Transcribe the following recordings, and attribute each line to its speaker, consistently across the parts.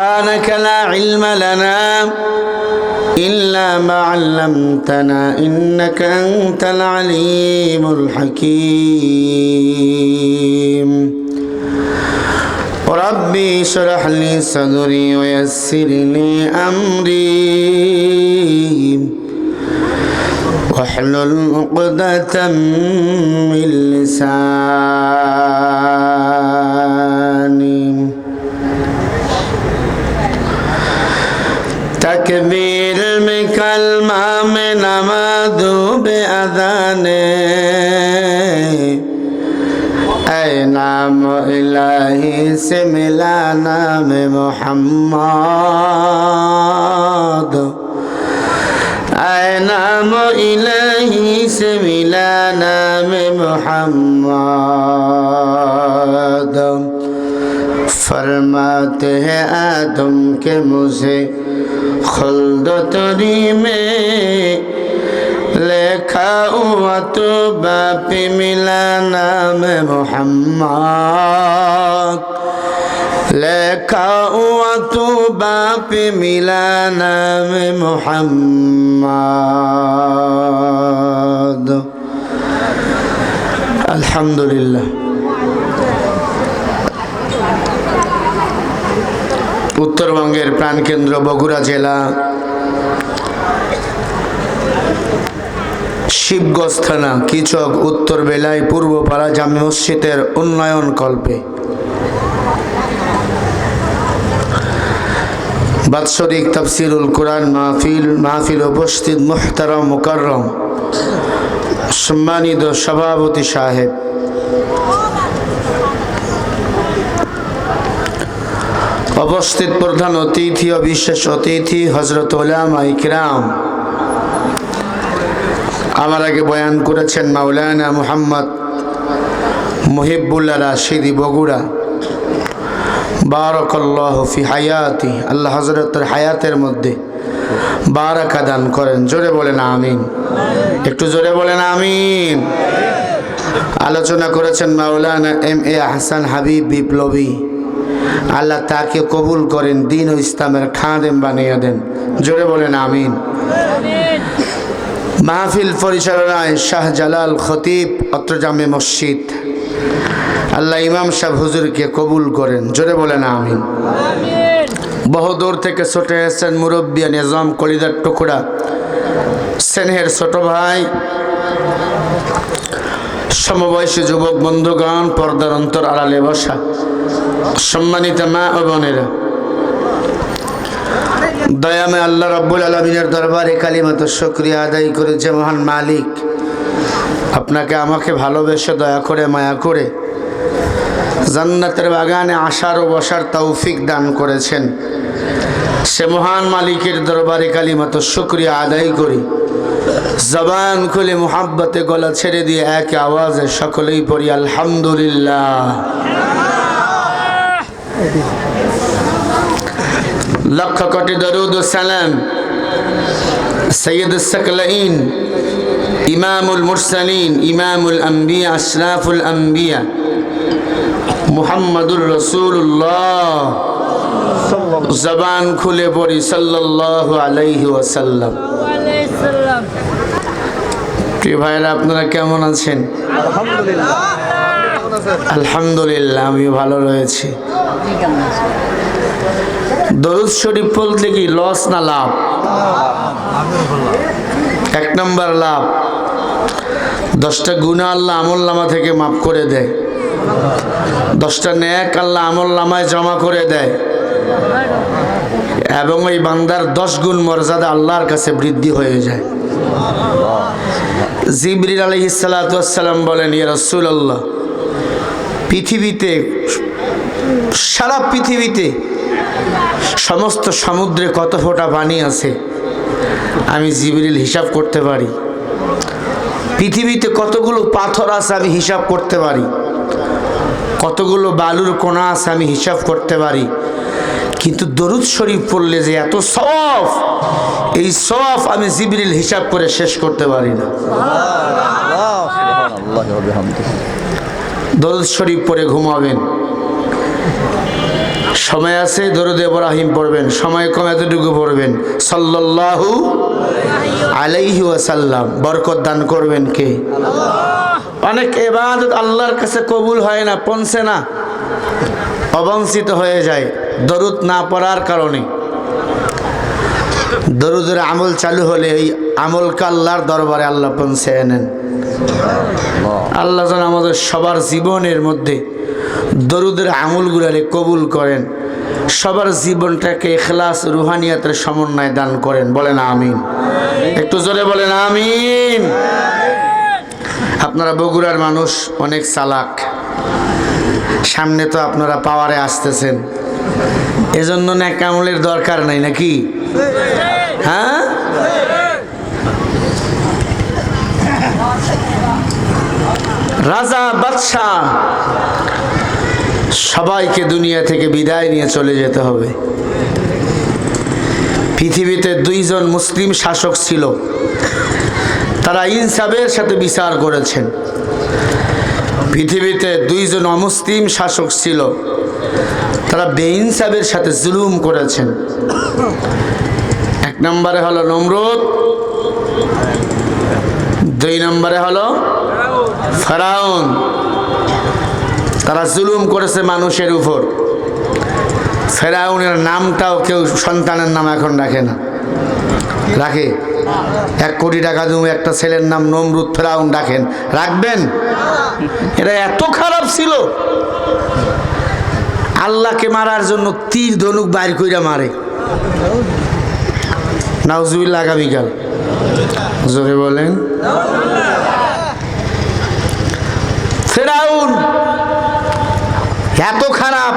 Speaker 1: سبحانك لا علم لنا إلا ما علمتنا إنك أنت العليم الحكيم ربي اشرح لي صدري ويسر لي أمري واحلل عقدة من لساني কালমা মে নামা ডুবে আদানে اے نام الہی سے ملا نام محمد اے نام الہی سے ملا نام محمد فرماتے ہیں آدم کے مجھے খলদরি মে লেখা ও তো বাপি মিলানা লেখা ও তো বাপি মিলানা মে আলহামদুলিল্লাহ। উত্তরবঙ্গের প্রাণকেন্দ্র বগুড়া জেলা। শিবগঞ্জ থানা, কিচক, উত্তর বেলায়, পূর্বপাড়া জামে মসজিদের উন্নয়ন কল্পে। বাৎসরিক তফসিরুল কোরআন মাহফিল মাহফিল উপস্থিত মুহতারম মুকাররম। সম্মানিত সভাপতি সাহেব। উপস্থিত প্রধান অতিথি ও বিশেষ অতিথি হজরত ইকরাম। আমার আগে বয়ান করেছেন মাওলানা মুহাম্মদ মুহিবুল্লাহ রাশিদি বগুড়া। বারকল্লাহ ফি হায়াতি। আল্লাহ হজরতের হায়াতের মধ্যে বারাকা দান করেন। জোরে বলেন আমিন। একটু জোরে বলেন আমিন। আলোচনা করেছেন মাওলানা এম এ হাসান হাবিব বিপ্লবী। আল্লাহ তাকে কবুল করেন, দিন ও ইসলামের খাদেম বানিয়ে দেন। জোরে বলেন, আমিন। মাহফিল পরিচালনায় শাহ জালাল খতিব অত্র জামে মসজিদ। আল্লাহ ইমাম সাহেব হুজুরকে কবুল করেন। জোরে বলেন, আমিন। বহু দূর থেকে ছোটে এসেছেন মুরব্বিয়া নিজাম কলিদার টুকরা। স্নেহের ছোট ভাই, সমবয়সী যুবক বন্ধুগণ, পর্দার অন্তর আড়ালে বসা। সম্মানিত মা ও বোনেরা দয়ামে আল্লাহ রব্বুল আলমিনের দরবারে কালিমাত শুক্রিয়া আদায় করেছে মহান মালিক। আপনাকে আমাকে ভালোবেসে দয়া করে, মায়া করে জান্নাতের বাগানে আসার ও বসার তৌফিক দান করেছেন। সে মহান মালিকের দরবারে কালিমাত শুক্রিয়া আদায় করি। জবান খুলে মোহাব্বতে গলা ছেড়ে দিয়ে এক আওয়াজে সকলেই পড়ি, আলহামদুলিল্লাহ। লক্ষ কোটি দরুদ সালাম সৈয়দ সকলাইন ইমামুল মুরসালিন ইমামুল আম্বিয়া আশরাফুল আম্বিয়া মুহাম্মদুর রসুল্লাহ জবান খুলে পড়ি সাল্লাল্লাহু আলাইহি ওয়াসাল্লাম। প্রিয় ভাইরা আপনারা কেমন আছেন? আলহামদুলিল্লাহ। আমি ভালো রয়েছি। দরুদ শরীফ বলতে কি লস না লাভ? এক নম্বর লাভ। দশটা গুণা আল্লাহ আমল নামা থেকে মাফ করে দেয়। দশটা ন্যাক আল্লাহ আমল নামায় জমা করে দেয়। এবং ওই বান্দার দশ গুণ মর্যাদা আল্লাহর কাছে বৃদ্ধি হয়ে যায়। জিবরিল আলহ সালাতাম বলেন, ইয়া রসুল আল্লাহ পৃথিবীতে সারা পৃথিবীতে সমস্ত সমুদ্রে কত ফোঁটা পানি আছে আমি জিবরিল হিসাব করতে পারি। পৃথিবীতে কতগুলো পাথর আছে আমি হিসাব করতে পারি। কতগুলো বালুর কোনা আছে আমি হিসাব করতে পারি। কিন্তু দরুদ শরীফ পড়লে যে এত সফ এই সফ আমি জিবরিল হিসাব করে শেষ করতে পারি না। দরুদ শরীফ পরে ঘুমাবেন। সময় আছে, দরুদ ইব্রাহিম পড়বেন। সময় কম, এতটুকু পড়বেন। সাল্লাল্লাহু আলাইহি ওয়াসাল্লাম, বরকত দান করবেন কে? অনেক এবাদত আল্লাহর কাছে কবুল হয় না পৌঁছে না। অবঞ্চিত হয়ে যায়, দরুদ না পড়ার কারণে। দরুদের আমল চালু হলে এই আমলকে আল্লাহর দরবারে আল্লাহ পৌঁছে নেন আল্লাহ যেন আমাদের সবার জীবনের মধ্যে দরুদের আমলগুলারে কবুল করেন, সবার জীবনটাকে এখলাস, রুহানিয়াতের সমন্বয় দান করেন। বলেন আমিন। একটু জোরে বলেন আমিন। আপনারা বগুড়ার মানুষ, অনেক চালাক। সামনে তো আপনারা পাওয়ারে আসতেছেন। এজন্য না কামলের দরকার নাই নাকি? হ্যাঁ? রাজা বাদশাহ সবাইকে দুনিয়া থেকে বিদায় নিয়ে চলে যেতে হবে। পৃথিবীতে দুইজন মুসলিম শাসক ছিল। তারা ইনসাফের সাথে বিচার করেছেন। পৃথিবীতে দুইজন অমুসলিম শাসক ছিল। তারা বেইনসাবের সাথে জুলুম করেছেন। এক নম্বরে হলো নমরুদ। দুই নম্বরে হলো ফেরাউন। তারা জুলুম করেছে মানুষের উপর। ফেরাউনের নামটাও কেউ সন্তানের নাম এখন রাখে না। রাখে? এক কোটি টাকা তুমি একটা ছেলের নাম নমরুদ ফেরাউন রাখেন। রাখবেন? এটা এত খারাপ ছিল। আল্লাহকে মারার জন্য তীর ধনুক বাইর কইরা মারে। নাউজুবিল্লা আগামীকাল। জোরে বলেন। ফেরাউন এত খারাপ।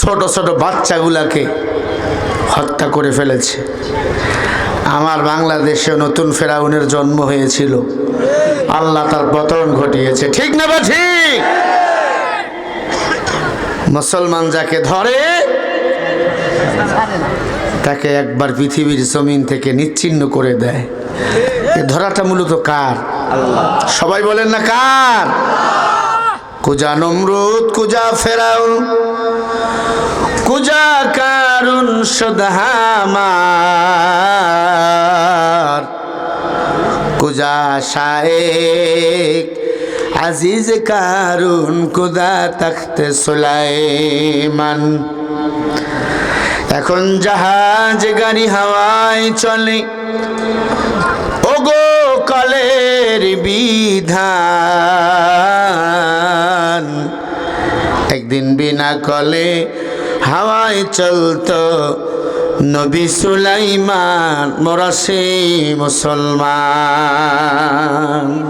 Speaker 1: ছোট ছোট বাচ্চাগুলাকে হত্যা করে ফেলেছে। আমার বাংলাদেশে নতুন ফেরাউনের জন্ম হয়েছিল। আল্লাহ তার পতন ঘটিয়েছে। ঠিক না বা ঠিক? মুসলমান যাকে ধরে, তাকে একবার পৃথিবীর জমিন থেকে নিচ্ছিন্ন করে দেয়। ধরাটা মূলত কার? সবাই বলেন না কার? কুজা নমরুদ, কুজা ফেরাউন, কুজা কারুন সদাহামার কুজা শায়েক, আজিজ কারুন, কুদা তখতে সুলাইমান। এখন জাহাজ গাড়ি হাওয়ায় চলে, ওগো কলের বিধান। একদিন বিনা কলে হাওয়ায় চলতো নবী সুলাইমান মোরা সেই মুসলমান।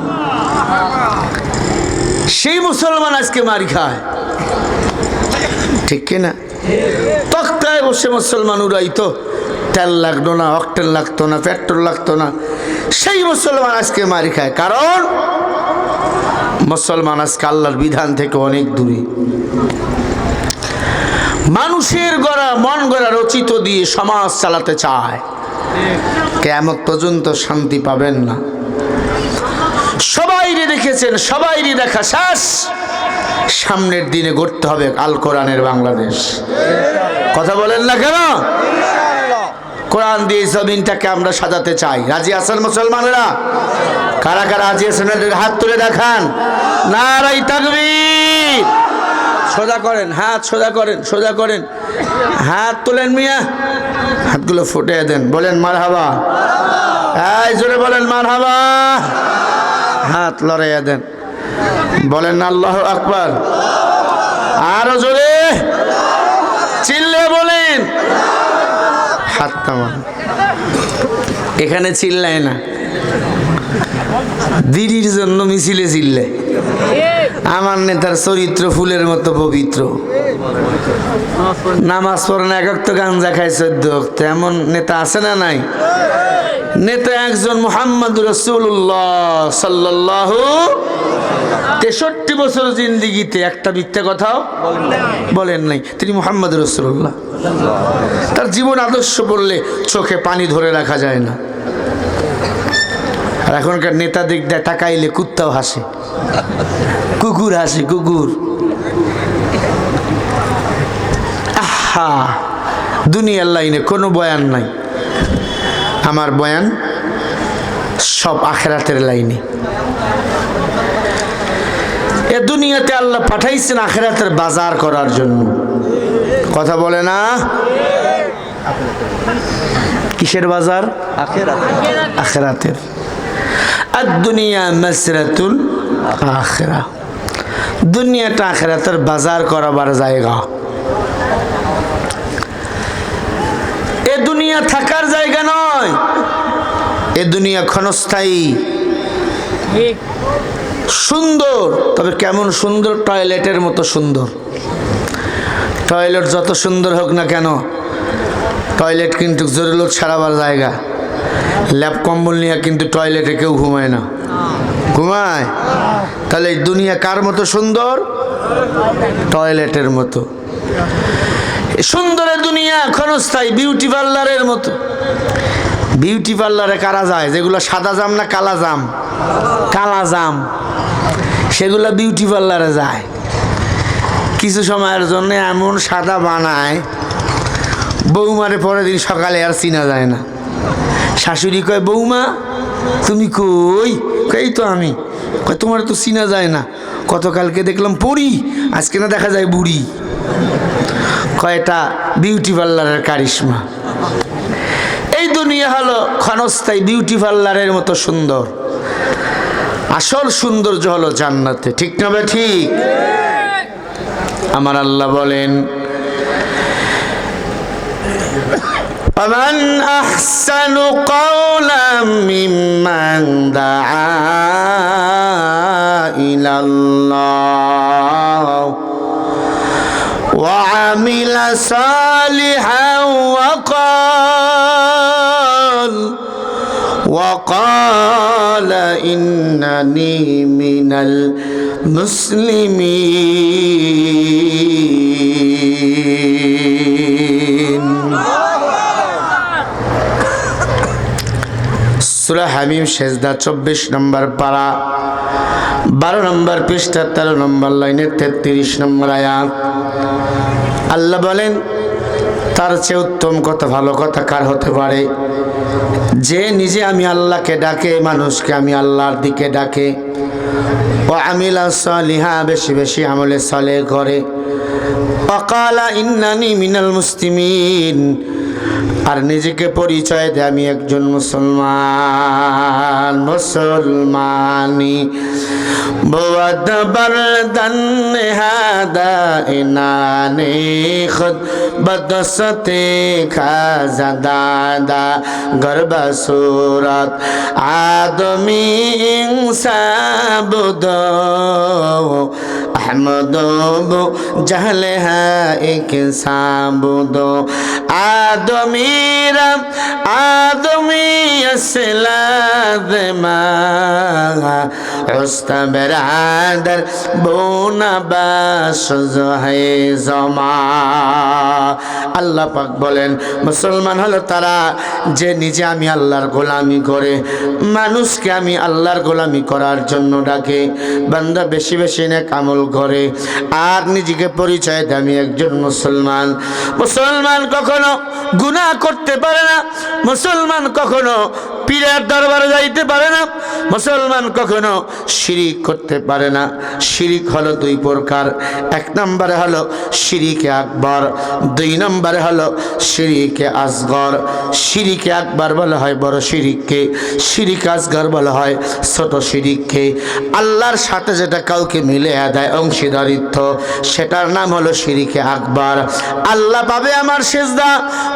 Speaker 1: সেই মুসলমান আজকে মারি খায়। ঠিক কিনা তক্তায় বসে মুসলমান উড়াইতো। তেল লাগতো না, অক্টেল লাগতো না, পেট্রোল লাগতো না। সেই মুসলমান আজকে মারি খায়। কারণ মুসলমান আজকে আল্লাহর বিধান থেকে অনেক দূরে। মানুষের গড়া, মন গড়া রচিত দিয়ে সমাজ চালাতে চায়। কেমন পর্যন্ত শান্তি পাবেন না। সবাইরে দেখেছেন, সবাইরে দেখা শেষ। সামনের দিনে গড়তে হবে আল কোরআনের বাংলাদেশ। কথা বলেন না কেন? কোরআন দিয়ে জমিনটাকে আমরা সাজাতে চাই। রাজি আছেন মুসলমানেরা? কারা কারা রাজি আছেন হাত তুলে দেখান। নারাই তাকবীর। সোজা করেন, হাত সোজা করেন সোজা করেন। হাত তোলেন মিয়া। হাতগুলো ফুটে দেন, বলেন মার হাবা এই জোরে বলেন মার হাবা হাত লড়াইয়া দেন। বলেন আল্লাহ আকবার। আরও জোরে। চিল্লে বলেন। হাত নামান এখানে চিল্লায় না। দিদির জন্য মিছিলে চিল্লে। আমার নেতার চরিত্র ফুলের মতো পবিত্র। নামাজ পড়ে না, এক তো গাঞ্জা খায় অক্ত। এমন নেতা আছে না নাই? নেতা একজন মোহাম্মদ রসুল্লাহ সাল্লাহ তেষট্টি বছর জিন্দিগিতে, একটা মিথ্যা কথাও বলেন নাই, তিনি মোহাম্মদ রসুল্লাহ তার জীবন আদর্শ বললে চোখে পানি ধরে রাখা যায় না। আর এখনকার নেতা দিক দেয় তাকাইলে কুত্তাও হাসে। কুকুর হাসে কুকুর। হা দুনিয়ার লাইনে কোনো বয়ান নাই। আমার বয়ান সব আখেরাতের লাইনে। এ দুনিয়াতে আল্লাহ পাঠাইছেন আখেরাতের বাজার করার জন্য। কথা বলে না? কিসের বাজার? আখেরাতের। আর দুনিয়া মাসরাতুল আখেরা। দুনিয়াটা আখেরাতের বাজার করাবার জায়গা। এ দুনিয়া থাকার জায়গা নয়, এ দুনিয়া ক্ষণস্থায়ী। সুন্দর, তবে কেমন সুন্দর? টয়লেটের মতো সুন্দর। টয়লেট যত সুন্দর হোক না কেন, টয়লেট কিন্তু জরুরত ছাড়াবার জায়গা। ল্যাপ কম্বল নিয়ে কিন্তু টয়লেটে কেউ ঘুমায় না। ঘুমায়? তাহলে দুনিয়া কার মতো সুন্দর? টয়লেটের মতো। সুন্দরের দুনিয়া ক্ষণস্থায়ী বিউটি পার্লারের মতো। বিউটি পার্লারে কারা যায়? যেগুলো সাদা জাম না কালা জাম? কালা জাম। সেগুলো বিউটি পার্লারে যায়। কিছু সময়ের জন্য এমন সাদা বানায়, বৌমারে পরের দিন সকালে আর চিনা যায় না। শাশুড়ি কয়, বৌমা, তুমি কই? কই তো আমি। কয়, তোমার তো চিনা যায় না। গতকালকে দেখলাম পড়ি আজকে না দেখা যায় বুড়ি। কয়টা বিউটি পার্লারের কারিশমা। এই দুনিয়া হলো ক্ষণস্থায়ী বিউটি পার্লারের মতো সুন্দর। আসল সৌন্দর্য হলো জান্নাতে। ঠিক না ঠিক? আমার আল্লাহ বলেন ومن أحسن قولا ممن دعا إلى الله وعمل صالحا وقال وقال إنني من المسلمين. হামিম শেষদা চব্বিশ নম্বর পাড়া, বারো নম্বর পৃষ্ঠা, তেরো নম্বর লাইনের তেত্রিশ নম্বর আয়াত। আল্লাহ বলেন, তার চেয়ে উত্তম কথা, ভালো কথা কার হতে পারে? যে নিজে আমি আল্লাহকে ডাকে, মানুষকে আমি আল্লাহর দিকে ডাকে। ও আমিলা সলিহা, বেশি বেশি আমলে সলে করে অকালা ইন্নানি মিনাল মুসলিমিন আর নিজেকে পরিচয় দেয় আমি একজন মুসলমান মুসলমানি بود بردن هذا انان خود بدست خاز دادا گرب صورت آدمی انسان بودو احمد بو جهل ہے ایک سابودو আদমিরাম আদমি আসলাদমা উস্তাবের আদর জহে জমা। আল্লাহ পাক বলেন, মুসলমান হলো তারা যে নিজে আমি আল্লাহর গোলামি করে, মানুষকে আমি আল্লাহর গোলামি করার জন্য ডাকে, বান্দা বেশি বেশি নে কামল করে, আর নিজেকে পরিচয় দেয়, আমি একজন মুসলমান। মুসলমান কখন গুনাহ করতে পারে না। মুসলমান কখনো পীরের দরবারে যাইতে পারে না। মুসলমান কখনো শিরিক করতে পারে না। শিরিক হলো দুই প্রকার। এক নম্বরে হলো শিরিকে আকবর, দুই নম্বরে হলো শিরিকে আসগর। শিরিকে আকবর বলা হয় বড় শিরিককে। শিরিক আসগর বলা হয় ছোট শিরিককে। আল্লাহর সাথে যেটা কাউকে মিলে দেয় অংশীদারিত্ব, সেটার নাম হলো শিরিকে আকবর। আল্লাহ পাবে আমার সেজদা।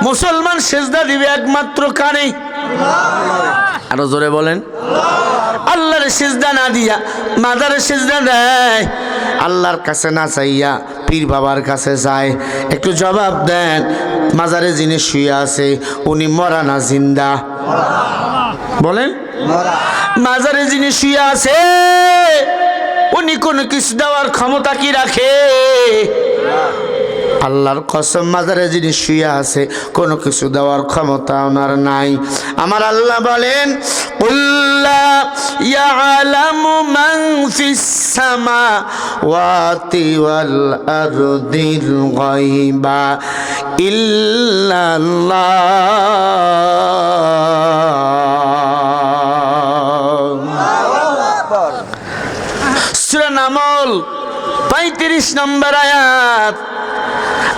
Speaker 1: মুসলমান সেজদা দিবে একমাত্র কানে? আরও জোরে বলেন। আল্লাহর সিজদা না দিয়া মাদারে সিজদা দেয়। আল্লাহর কাছে না চাইয়া পীর বাবার কাছে যায়। একটু জবাব দেন, মাজারে যিনি শুয়ে আছে, উনি মরা না জিন্দা? বলেন। মাজারে যিনি শুয়ে আছে, উনি কোনো কিছু দেওয়ার ক্ষমতা কি রাখে? আল্লাহর কসম, মাজারে যিনি শুয়ে আছে, কোনো কিছু দেওয়ার ক্ষমতা ওনার নাই। আমার আল্লাহ বলেন ইয়ালামু মান ফিস নম্বর আয়াত।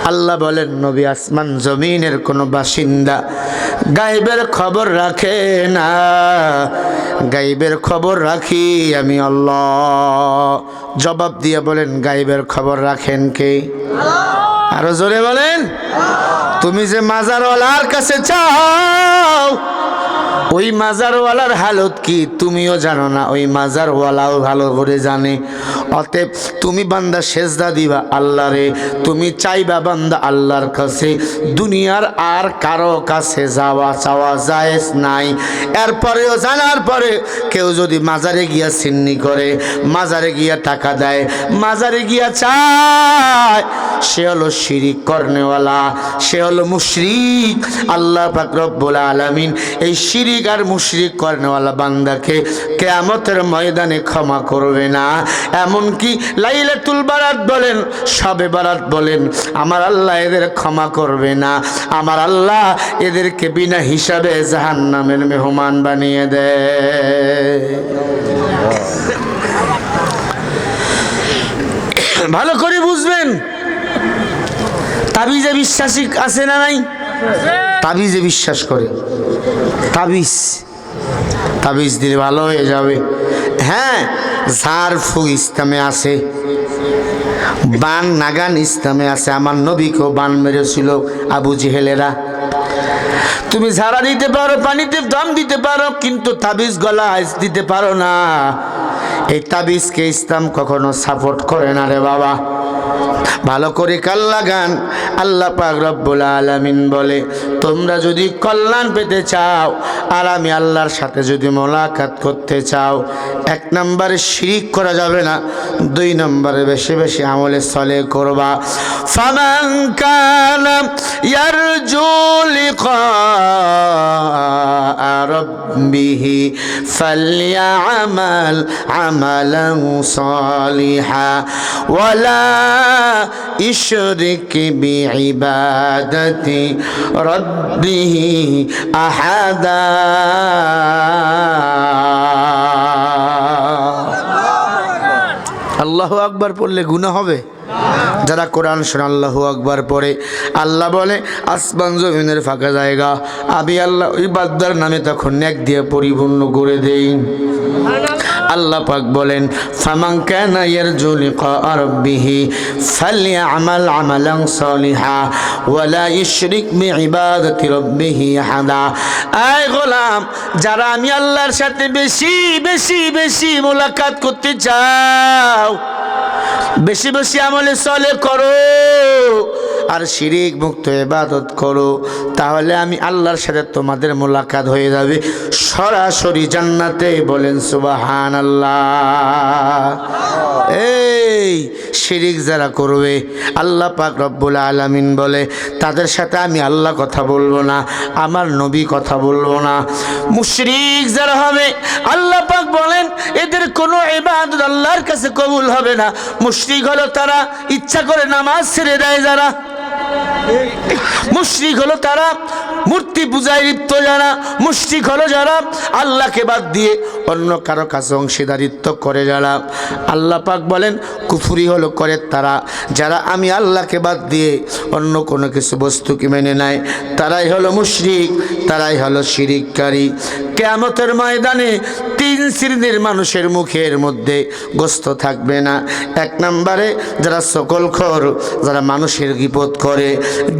Speaker 1: আল্লাহ বলেন, নবী আসমান জমিনের কোনো বাসিন্দা গাইবের খবর রাখে না। গাইবের খবর রাখি আমি আল্লাহ। জবাব দিয়ে বলেন গাইবের খবর রাখেন কে? আরও জোরে বলেন, তুমি যে মাজারওয়ালার কাছে চাও ওই মাজারওয়ালার হালত কি? তুমিও জানো না, ওই মাজারওয়ালাও ভালো করে জানে। অতএব তুমি বান্দা সেজদা দিবা আল্লাহরে, তুমি চাইবা বান্দা আল্লাহর কাছে, দুনিয়ার আর কারও কাছে যাওয়া চাওয়া জায়েজ নাই। এরপরেও জানার পরে কেউ যদি মাজারে গিয়া সিন্নি করে, মাজারে গিয়া টাকা দেয়, মাজারে গিয়া চায়, সে হলো শিরিক কর্নেওয়ালা, সে হলো মুশরিক। আল্লাহ পাক রব্বুল আলামিন এই শিরিক আর মুশরিক কর্নেওয়ালা বান্দাকে কেয়ামতের ময়দানে ক্ষমা করবে না। এমনকি লাইলাতুল বারাত বলেন, সবে বারাত বলেন, আমার আল্লাহ এদের ক্ষমা করবে না। আমার আল্লাহ এদেরকে বিনা হিসাবে জাহান্নামের মেহমান বানিয়ে দেয় ভালো করে বুঝবেন। তাবিজে বিশ্বাসী আছে না নাই? তাবিজে বিশ্বাস করে। তাবিজ। তাবিজ দিলে ভালো হয়ে যাবে। হ্যাঁ ঝাড় ফুক ইসলামে আছে। বান, নাগান ইসলামে আছে। আমার নবীকেও বান মেরেছিল আবু জেহেলেরা। তুমি ঝাড়া দিতে পারো, পানিতে দম দিতে পারো, কিন্তু তাবিজ গলা দিতে পারো না। এই তাবিজকে ইসলাম কখনো সাপোর্ট করে না রে বাবা। ভালো করে কাল্লা গান আল্লাহ পাক রব্বুল আলামিন বলে, তোমরা যদি কল্যাণ পেতে চাও, আর আমি আল্লাহর সাথে যদি মোলাকাত করতে চাও, এক নম্বরে শিরিক করা যাবে না, দুই নম্বরে বেশি বেশি আমলে চলে করবা। ফামান কানা ইয়ারজু লিকা রব্বিহি ফালইআমাল আমালান সালিহা ওয়ালা ইশরিক বিইবাদাতি রব্বিহি আহাদা আল্লাহ আকবার পড়লে গুণা হবে? যারা কোরআন শোনা, আল্লাহ আকবার পড়ে। আল্লাহ বলে, আসমান জমিনের ফাঁকা জায়গা। আমি আল্লাহ ওই বাদ্দার নামে তখন ন্যাক দিয়ে পরিপূর্ণ করে দেই। আল্লাহ পাক বলেন, ফামান কানা ইয়ারজু লিকা রাব্বিহি ফালইআমাল আমালান সালিহা ওয়ালা ইশরিক বিইবাদাতি রাব্বিহি আহাদা। আয় গোলাম, যারা আমি আল্লাহর সাথে বেশি বেশি বেশি মোলাকাত করতে চাও, বেশি বেশি আমলে চলে করো। আর শিরিক মুক্ত ইবাদত করো, তাহলে আমি আল্লাহর সাথে তোমাদের মোলাকাত হয়ে যাবে। সরাসরি জান্নাতে বলেন সুবাহান আল্লাহ এই শিরিক যারা করবে, আল্লাহ পাক রব্বুল আলামিন বলে, তাদের সাথে আমি আল্লাহ কথা বলব না, আমার নবী কথা বলব না। মুশরিক যারা হবে, আল্লাহ পাক বলেন, এদের কোনো ইবাদত আল্লাহর কাছে কবুল হবে না। মুশরিক হলো তারা ইচ্ছা করে নামাজ ছেড়ে দেয় যারা। মুশরিক হলো তারা, মূর্তি পূজায় লিপ্ত যারা, মুশরিক হলো যারা, আল্লাহকে বাদ দিয়ে অন্য কারও কাছে অংশীদারিত্ব করে যারা। আল্লাহ পাক বলেন, কুফুরি হলো করে তারা, যারা আমি আল্লাহকে বাদ দিয়ে অন্য কোনো কিছু বস্তুকে মেনে নেয়, তারাই হলো মুশরিক, তারাই হলো শিরিককারী। কেয়ামতের ময়দানে তিন শ্রেণির মানুষের মুখের মধ্যে গোস্ত থাকবে না। এক নম্বরে যারা সকল খর যারা মানুষের গিপত করে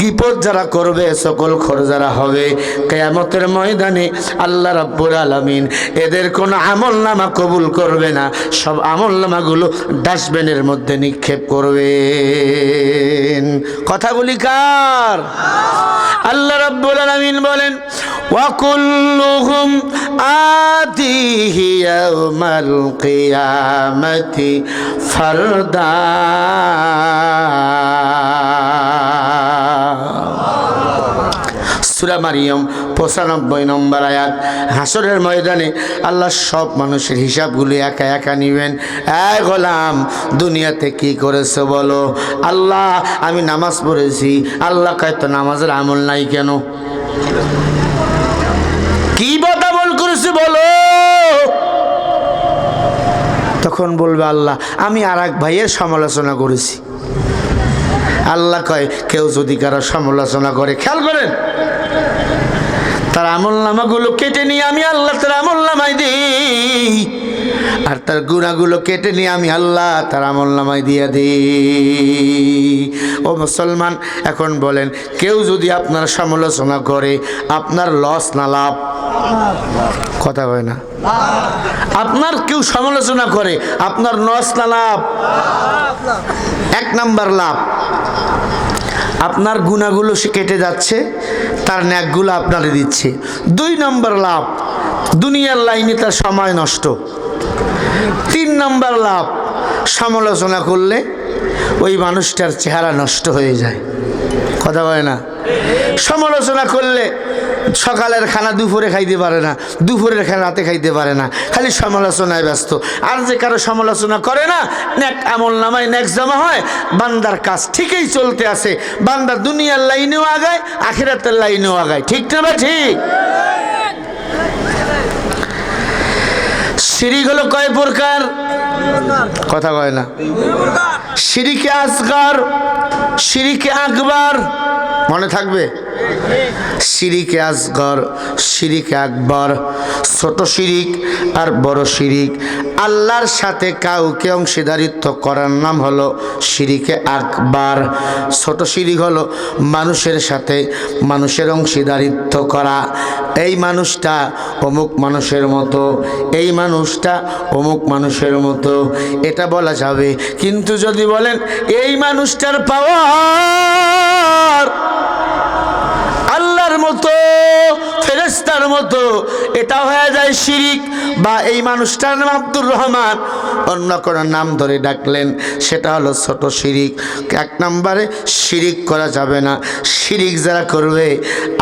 Speaker 1: গিপত যারা করবে সকল খর যারা হবে কেয়ামতের ময়দানে আল্লাহ রাব্বুল আলামিন এদের কোনো আমল নামা কবুল করবে না সব আমল নামাগুলো ডাস্টবিনের মধ্যে নিক্ষেপ করবেন কথাগুলি কার আল্লাহ রাব্বুল আলামিন বলেন وكلهم آتيه يوم القيامة فردا সুরা মারিয়ম, পঁচানব্বই নম্বর আয়াত। হাসরের ময়দানে আল্লাহ সব মানুষের হিসাবগুলি একা একা নিবেন। এক গোলাম, দুনিয়াতে কি করেছ বলো? আল্লাহ, আমি নামাজ পড়েছি। আল্লাহ কয় তো নামাজের আমল নাই কেন? কি বদাবল করেছে বলো? তখন বলবে আল্লাহ, আমি আর ভাইয়ের সমালোচনা করেছি। আল্লাহ কয়, কেউ যদি কারও সমালোচনা করে, খেয়াল করেন। তার আমল নামাগুলো কেটে নিয়ে আমি আল্লাহ তার আমল নামাই দিই। আর তার গুণাগুলো কেটে নিয়ে আমি আল্লাহ তার আমল নামাই দিয়ে দিই। ও মুসলমান, এখন বলেন, কেউ যদি আপনার সমালোচনা করে, আপনার লস না লাভ? কথা হয় না। আপনার কেউ সমালোচনা করে, আপনার লস না লাভ? এক নাম্বার লাভ। আপনার গুণাগুলো সে কেটে যাচ্ছে, তার ন্যাকগুলো আপনারে দিচ্ছে। দুই নম্বর লাভ, দুনিয়ার লাইনে তার সময় নষ্ট। তিন নম্বর লাভ, সমালোচনা করলে ওই মানুষটার চেহারা নষ্ট হয়ে যায়। কথা হয় না? সমালোচনা করলে সকালের খানা দুপুরে খাইতে পারে না, দুপুরের খানা রাতে খাইতে পারে না, খালি সমালোচনায় ব্যস্ত। আর যে কারও সমালোচনা করে না, নেক আমল নামায় নেক জমা হয়, বান্দার কাজ ঠিকই চলতে আছে, বান্দা দুনিয়ার লাইনেও আগায়, আখিরাতের লাইনেও আগায়। ঠিক না বা ঠিক? শিরিক হলো কয় প্রকার? কথা কয় না। শিরিকে আসগার শিরিকে আকবার, মনে থাকবে? শিরিকে আসগর শিরিক আকবর। ছোট শিরিক আর বড় শিরিক। আল্লাহর সাথে কাউকে অংশীদারিত্ব করার নাম হলো শিরিকে আকবার। ছোট শিরিক হলো মানুষের সাথে মানুষের অংশীদারিত্ব করা। এই মানুষটা অমুক মানুষের মতো, এই মানুষটা অমুক মানুষের মতো। এটা বলা যাবে। কিন্তু যদি বলেন, এই মানুষটার পাওয়ার আল্লাহর মতো ফেরেস্তার মতো, এটা হয়ে যায় শিরিক, বা এই মানুষটার নাম আব্দুর রহমান। অন্য কোনো নাম ধরে ডাকলেন, সেটা হলো ছোট শিরিক। এক নম্বরে শিরিক করা যাবে না। শিরিক যারা করবে,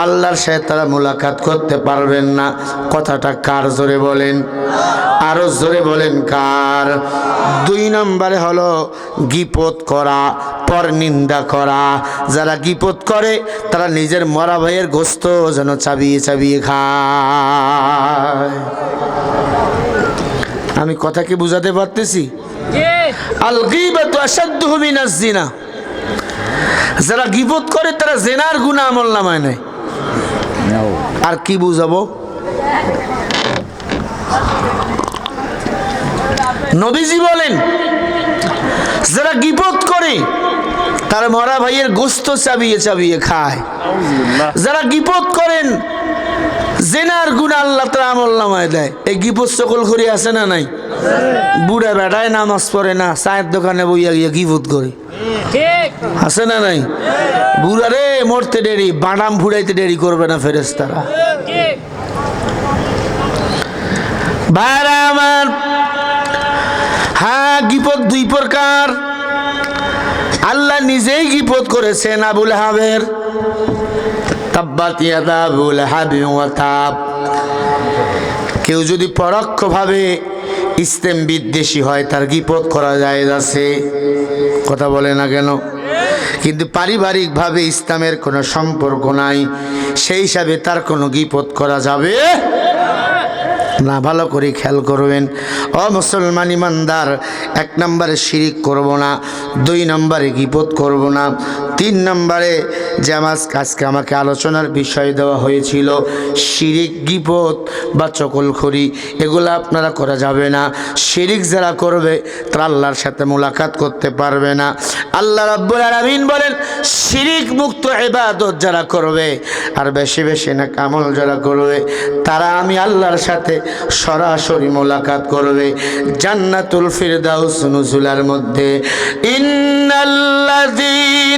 Speaker 1: আল্লাহর সাথে তারা মোলাকাত করতে পারবেন না। কথাটা কার জোরে বলেন? আরও জোরে বলেন কার? দুই নম্বরে হলো গিপত করা, পর নিন্দা করা। যারা গিপত করে, তারা নিজের মরা ভাইয়ের গোস্ত যেন চাবিয়ে চাবিয়ে খায়। আমি কথা কি বুঝাতে পারতেছি? আল গিবাতু আসাদ্দু মিনাজ জিনা। যারা গিবত করে তারা জেনার গুনাহ আমল নামায় নেয়। আর কি বুঝাবো? নবীজি বলেন যারা গিবত করে তার মরা ভাইয়ের গোস্ত চাবিয়ে চাবিয়ে খায় যারা গিপত করেন জেনার গুণ আল্লাহ তারা আমল নামায় দেয়। এই গিবত সকল করে আছে না নাই? বুড়া বেটায় নামাজ পড়ে না, চায়ের দোকানে বইয়া গিয়ে গিবত করে। আছে না নাই? বুড়া রে, মরতে দেরি, বাদাম ফুড়াইতে দেরি করবে না ফেরেস্তারা ভাইরা আমার হ্যাঁ গিপদ দুই প্রকার। আল্লাহ নিজেই গিপদ করেছেন আবুল হাবের তাব্বাত ইয়াদা আবুল হাবি ওয়া তাব। কেউ যদি পরোক্ষভাবে ইসলাম বিদ্বেষী হয়, তার গিপদ করা যায় আছে। কথা বলে না কেন? কিন্তু পারিবারিকভাবে ইসলামের কোনো সম্পর্ক নাই, সেই হিসাবে তার কোনো গিপদ করা যাবে না ভালো করে খেয়াল করবেন। অ মুসলমান ইমানদার, এক নম্বরে শিরিক করব না, দুই নম্বরে গিপত করব না, তিন নম্বরে যে আমার আজকে আমাকে আলোচনার বিষয় দেওয়া হয়েছিল, শিরিক গিপত বা চকল চকলখড়ি, এগুলো আপনারা করা যাবে না। শিরিক যারা করবে, তারা আল্লাহর সাথে মোলাকাত করতে পারবে না। আল্লাহ রাব্বুল আলামিন বলেন, শিরিক মুক্ত ইবাদত যারা করবে, আর বেশি বেশি না কামল যারা করবে, তারা আমি আল্লাহর সাথে সরাসরি মোলাকাত করবে জান্নাতুল ফিরদাউস নুজুলার মধ্যে। ইন্নাল্লাযীনা